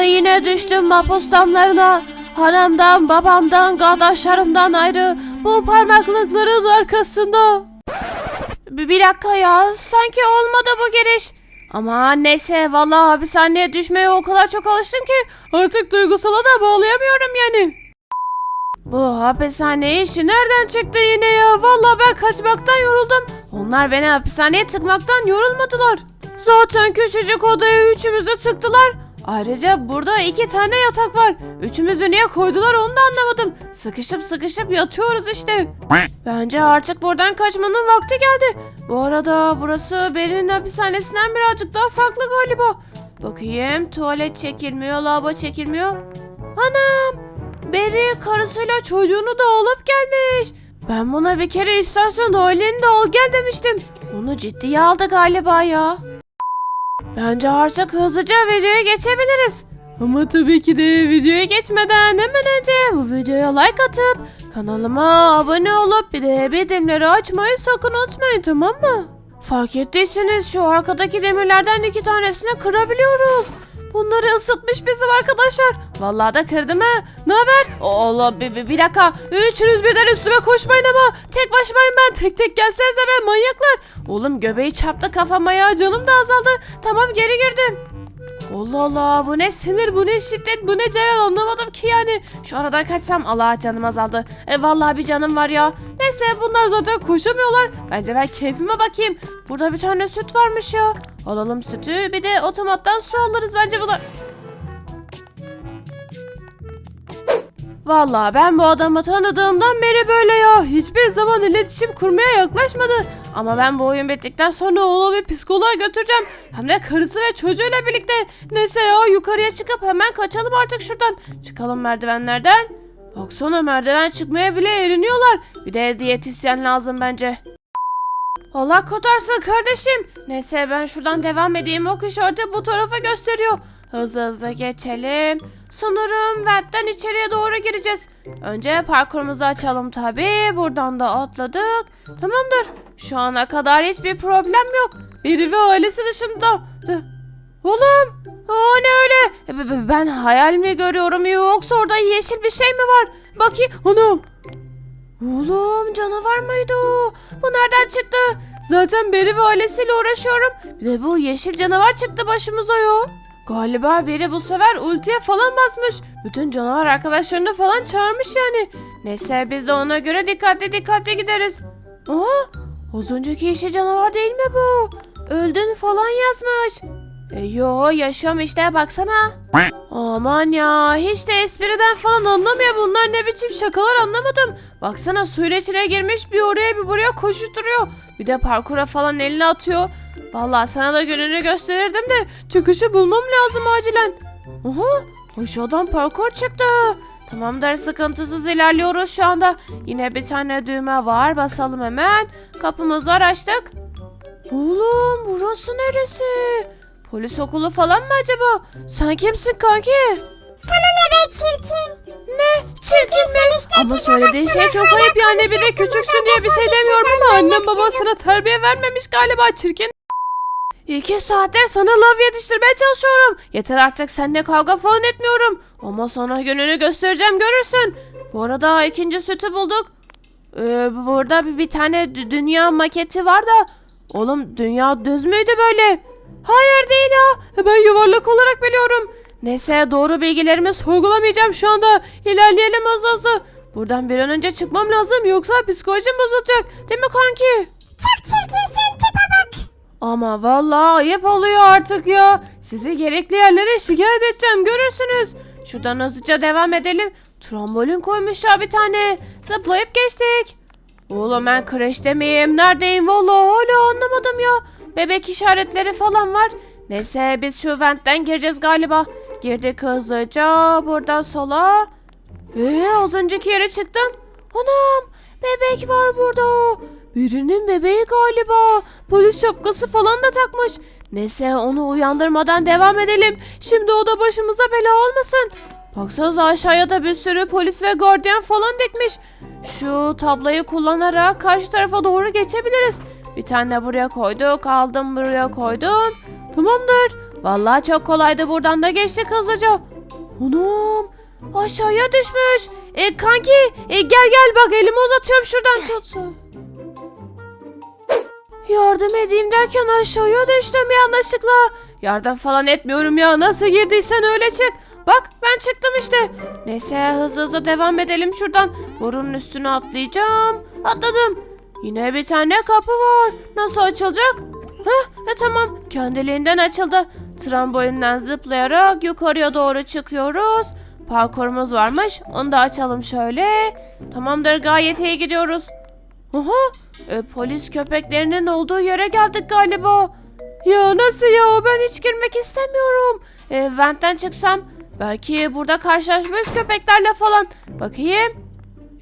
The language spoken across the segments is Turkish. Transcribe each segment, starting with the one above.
Ben yine düştüm mahpus damlarına. Babamdan, kardeşlerimden ayrı bu parmaklıkların arkasında. Bir, bir dakika ya sanki olmadı bu giriş. Ama neyse vallahi hapishaneye düşmeye o kadar çok alıştım ki artık duygusala da bağlayamıyorum yani. Bu hapishane işi nereden çıktı yine ya? Vallahi ben kaçmaktan yoruldum. Onlar beni hapishaneye tıkmaktan yorulmadılar. Zaten küçücük odaya üçümüzü tıktılar. Ayrıca burada iki tane yatak var. Üçümüzü niye koydular onu da anlamadım. Sıkışıp sıkışıp yatıyoruz işte. Bence artık buradan kaçmanın vakti geldi. Bu arada burası Beri'nin hapishanesinden birazcık daha farklı galiba. Bakayım tuvalet çekilmiyor, lavabo çekilmiyor. Anam! Beri karısıyla çocuğunu da alıp gelmiş. Ben buna bir kere istersen aileni de al gel demiştim. Onu ciddiye aldı galiba ya. Bence artık hızlıca videoya geçebiliriz. Ama tabii ki de videoya geçmeden hemen önce bu videoya like atıp kanalıma abone olup bir de bildirimleri açmayı sakın unutmayın tamam mı? Fark ettiyseniz şu arkadaki demirlerden iki tanesini kırabiliyoruz. Bunları ısıtmış bizim arkadaşlar. Vallahi da kırdım ha. Ne haber? Allah bir, bir, bir dakika. Üçünüz birden üstüme koşmayın ama. Tek başımayım ben. Tek tek gelsenize be manyaklar. Oğlum göbeği çarptı kafama ya. Canım da azaldı. Tamam geri girdim. Allah Allah bu ne sinir bu ne şiddet bu ne celal anlamadım ki yani. Şu aradan kaçsam Allah canım azaldı. E vallahi bir canım var ya. Neyse bunlar zaten koşamıyorlar. Bence ben keyfime bakayım. Burada bir tane süt varmış ya. Alalım sütü bir de otomattan su alırız bence bunlar. Vallahi ben bu adamı tanıdığımdan beri böyle. Hiçbir zaman iletişim kurmaya yaklaşmadı. Ama ben bu oyun bittikten sonra onu bir psikoloğa götüreceğim. Hem de karısı ve çocuğuyla birlikte. Neyse ya yukarıya çıkıp hemen kaçalım artık şuradan. Çıkalım merdivenlerden. Baksana merdiven çıkmaya bile eriniyorlar. Bir de diyetisyen lazım bence. Allah kurtarsın kardeşim. Neyse ben şuradan devam edeyim. O işareti bu tarafa gösteriyor. Hızlı hızlı geçelim. Sanırım ventten içeriye doğru gireceğiz. Önce parkurumuzu açalım tabii. Buradan da atladık. Tamamdır. Şu ana kadar hiçbir problem yok. Biri ve ailesi dışında. Oğlum. O ne öyle? E, Ben hayal mi görüyorum yoksa orada yeşil bir şey mi var? Bakayım. Anam. Oğlum canavar mıydı o? Bu nereden çıktı? Zaten Beri ve ailesiyle uğraşıyorum. Bir de bu yeşil canavar çıktı başımıza ya. Galiba biri bu sefer ultiye falan basmış. Bütün canavar arkadaşlarını falan çağırmış yani. Neyse biz de ona göre dikkatli dikkatli gideriz. Aa, az önceki yeşil canavar değil mi bu? Öldün falan yazmış. E, yo yaşıyorum işte baksana. Aman ya hiç de espriden falan anlamıyor bunlar ne biçim şakalar anlamadım. Baksana suyun içine girmiş bir oraya bir buraya koşuşturuyor. Bir de parkura falan elini atıyor. Vallahi sana da gününü gösterirdim de çıkışı bulmam lazım acilen. Oha aşağıdan parkur çıktı. Tamamdır sıkıntısız ilerliyoruz şu anda. Yine bir tane düğme var basalım hemen. Kapımız var açtık. Oğlum burası neresi? Polis okulu falan mı acaba? Sen kimsin kanki? Sana ne be çirkin? Ne? Çirkin mi? Ama söylediğin şey çok ayıp yani bir de küçüksün diye bir şey demiyorum ama annem sana terbiye vermemiş galiba çirkin. İki saattir sana laf yetiştirmeye çalışıyorum. Yeter artık seninle kavga falan etmiyorum. Ama sana gününü göstereceğim görürsün. Bu arada ikinci sütü bulduk. Ee, burada bir, bir tane dü- dünya maketi var da. Oğlum dünya düz müydü böyle? Hayır değil ya. Ben yuvarlak olarak biliyorum. Neyse doğru bilgilerimi sorgulamayacağım şu anda. İlerleyelim hızlı hızlı. Buradan bir an önce çıkmam lazım yoksa psikolojim bozulacak. Değil mi kanki? Çok çirkinsin tipe bak. Ama vallahi ayıp oluyor artık ya. Sizi gerekli yerlere şikayet edeceğim görürsünüz. Şuradan hızlıca devam edelim. Trambolin koymuşlar bir tane. Zıplayıp geçtik. Oğlum ben kreşte miyim? Neredeyim? Vallahi hala anlamadım ya. Bebek işaretleri falan var. Neyse biz şu ventten gireceğiz galiba. Girdik hızlıca. Buradan sola. Ee, az önceki yere çıktım. Anam bebek var burada. Birinin bebeği galiba. Polis şapkası falan da takmış. Neyse onu uyandırmadan devam edelim. Şimdi o da başımıza bela olmasın. Baksanıza aşağıya da bir sürü polis ve gardiyan falan dikmiş. Şu tablayı kullanarak karşı tarafa doğru geçebiliriz. Bir tane buraya koyduk, aldım buraya koydum. Tamamdır. Vallahi çok kolaydı buradan da geçtik hızlıca. Anam aşağıya düşmüş. E, kanki e, gel gel bak elimi uzatıyorum şuradan tut. Yardım edeyim derken aşağıya düştüm yanlışlıkla. Yardım falan etmiyorum ya nasıl girdiysen öyle çık. Bak ben çıktım işte. Neyse hızlı hızlı devam edelim şuradan. Borunun üstüne atlayacağım. Atladım. Yine bir tane kapı var. Nasıl açılacak? Hah e, tamam kendiliğinden açıldı. Trambolin'den zıplayarak yukarıya doğru çıkıyoruz. Parkurumuz varmış. Onu da açalım şöyle. Tamamdır gayet iyi gidiyoruz. Aha e, polis köpeklerinin olduğu yere geldik galiba. Ya nasıl ya ben hiç girmek istemiyorum. E, ventten çıksam belki burada karşılaşmış köpeklerle falan. Bakayım.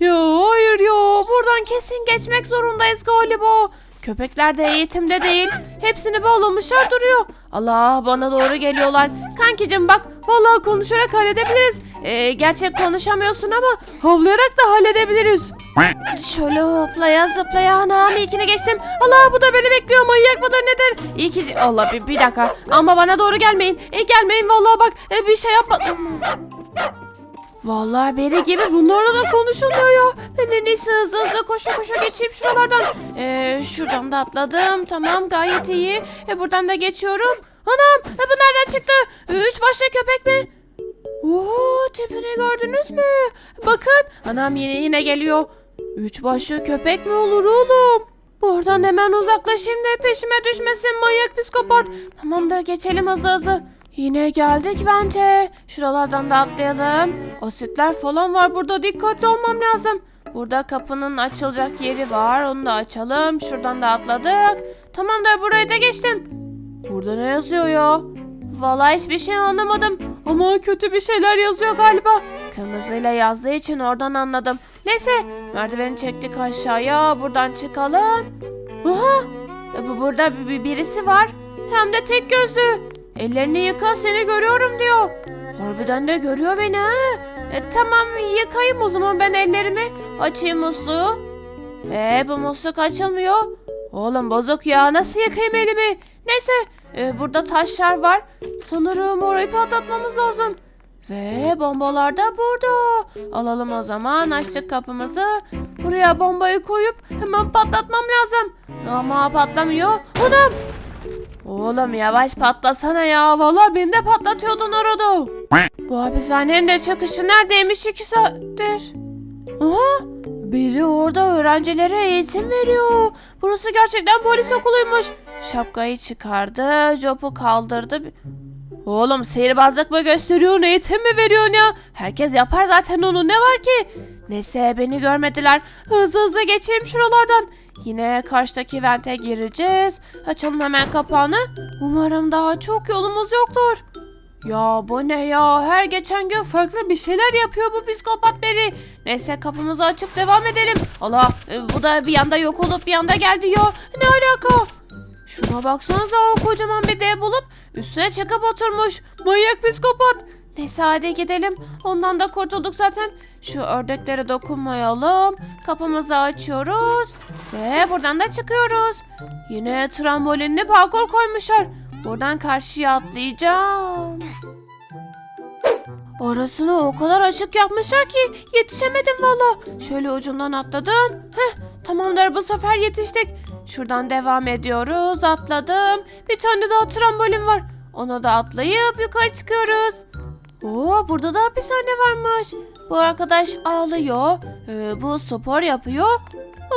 Ya hayır ya buradan kesin geçmek zorundayız galiba. Köpekler de eğitimde değil. Hepsini bağlamışlar duruyor. Allah bana doğru geliyorlar. Kankicim bak vallahi konuşarak halledebiliriz. Ee, gerçek konuşamıyorsun ama havlayarak da halledebiliriz. Şöyle hoplaya zıplaya anam ilkini geçtim. Allah bu da beni bekliyor manyak mıdır nedir? İyi ki Allah bir, bir dakika ama bana doğru gelmeyin. E, gelmeyin vallahi bak e, bir şey yapmadım. Vallahi beri gibi bunlarla da konuşulmuyor ya. Ben en iyisi hızlı hızlı koşu koşu geçeyim şuralardan. Ee, şuradan da atladım. Tamam gayet iyi. E, buradan da geçiyorum. Anam e, bu nereden çıktı? E, üç başlı köpek mi? Oo tipini gördünüz mü? Bakın anam yine yine geliyor. Üç başlı köpek mi olur oğlum? Buradan hemen uzaklaşayım da peşime düşmesin manyak psikopat. Tamamdır geçelim hızlı hızlı. Yine geldik bence. Şuralardan da atlayalım. Asitler falan var burada dikkatli olmam lazım. Burada kapının açılacak yeri var. Onu da açalım. Şuradan da atladık. Tamamdır burayı da geçtim. Burada ne yazıyor ya? Vallahi hiçbir şey anlamadım. Ama kötü bir şeyler yazıyor galiba. Kırmızıyla yazdığı için oradan anladım. Neyse merdiveni çektik aşağıya. Buradan çıkalım. Aha e, bu burada bir, bir- birisi var. Hem de tek gözlü. Ellerini yıka seni görüyorum diyor. Harbiden de görüyor beni ha. E, tamam yıkayayım o zaman ben ellerimi. Açayım musluğu. E bu musluk açılmıyor. Oğlum bozuk ya nasıl yıkayayım elimi? Neyse e, burada taşlar var. Sanırım orayı patlatmamız lazım. Ve bombalar da burada. Alalım o zaman açtık kapımızı. Buraya bombayı koyup hemen patlatmam lazım. Ama patlamıyor. Anam Oğlum yavaş patlasana ya. Vallahi beni de patlatıyordun orada. Bu hapishanenin de çıkışı neredeymiş iki saattir? Aha biri orada öğrencilere eğitim veriyor. Burası gerçekten polis okuluymuş. Şapkayı çıkardı, jopu kaldırdı. Oğlum sihirbazlık mı gösteriyorsun, eğitim mi veriyorsun ya? Herkes yapar zaten onu, ne var ki? Neyse beni görmediler. Hızlı hızlı geçeyim şuralardan. Yine karşıdaki vente gireceğiz. Açalım hemen kapağını. Umarım daha çok yolumuz yoktur. Ya bu ne ya? Her geçen gün farklı bir şeyler yapıyor bu psikopat beri. Neyse kapımızı açıp devam edelim. Allah e, bu da bir yanda yok olup bir yanda geldi ya. Ne alaka? Şuna baksanıza o kocaman bir dev bulup üstüne çıkıp oturmuş. Manyak psikopat. Neyse hadi gidelim. Ondan da kurtulduk zaten. Şu ördeklere dokunmayalım. Kapımızı açıyoruz. Ve buradan da çıkıyoruz. Yine trambolinli parkur koymuşlar. Buradan karşıya atlayacağım. Orasını o kadar açık yapmışlar ki yetişemedim valla. Şöyle ucundan atladım. Heh tamamdır bu sefer yetiştik. Şuradan devam ediyoruz. Atladım. Bir tane daha trambolin var. Ona da atlayıp yukarı çıkıyoruz. Oo burada da hapishane varmış. Bu arkadaş ağlıyor. Ee, bu spor yapıyor.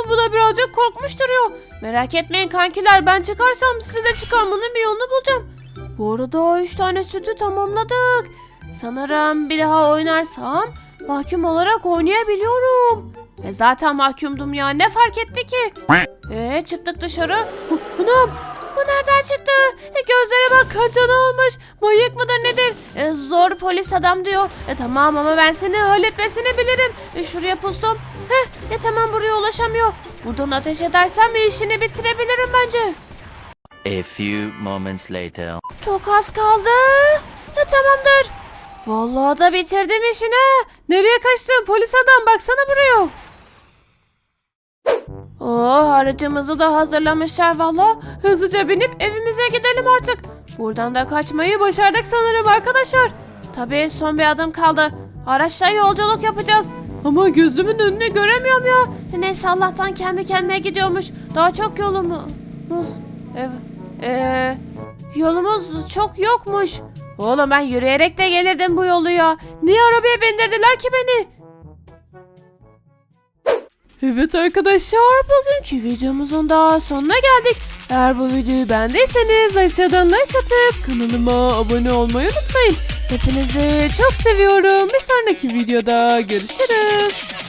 Bu da birazcık korkmuş duruyor. Merak etmeyin kankiler ben çıkarsam sizi de çıkarmanın bir yolunu bulacağım. Bu arada 3 tane sütü tamamladık. Sanırım bir daha oynarsam mahkum olarak oynayabiliyorum. E zaten mahkumdum ya ne fark etti ki? E çıktık dışarı. Anam bu nereden çıktı? E, gözlere bak kancanı olmuş. Manyak mıdır nedir? E, zor polis adam diyor. E tamam ama ben seni halletmesini bilirim. E, şuraya pustum. Heh e tamam buraya ulaşamıyor. Buradan ateş edersem işini bitirebilirim bence. A few moments later. Çok az kaldı. Ne tamamdır. Vallahi da bitirdim işini. Nereye kaçtın polis adam baksana buraya. Oo aracımızı da hazırlamışlar valla. Hızlıca binip evimize gidelim artık. Buradan da kaçmayı başardık sanırım arkadaşlar. Tabii son bir adım kaldı. Araçla yolculuk yapacağız. Ama gözümün önüne göremiyorum ya. Neyse Allah'tan kendi kendine gidiyormuş. Daha çok yolumuz. Ev, ee, yolumuz çok yokmuş. Oğlum ben yürüyerek de gelirdim bu yolu ya. Niye arabaya bindirdiler ki beni? Evet arkadaşlar bugünkü videomuzun da sonuna geldik. Eğer bu videoyu beğendiyseniz aşağıdan like atıp kanalıma abone olmayı unutmayın. Hepinizi çok seviyorum. Bir sonraki videoda görüşürüz.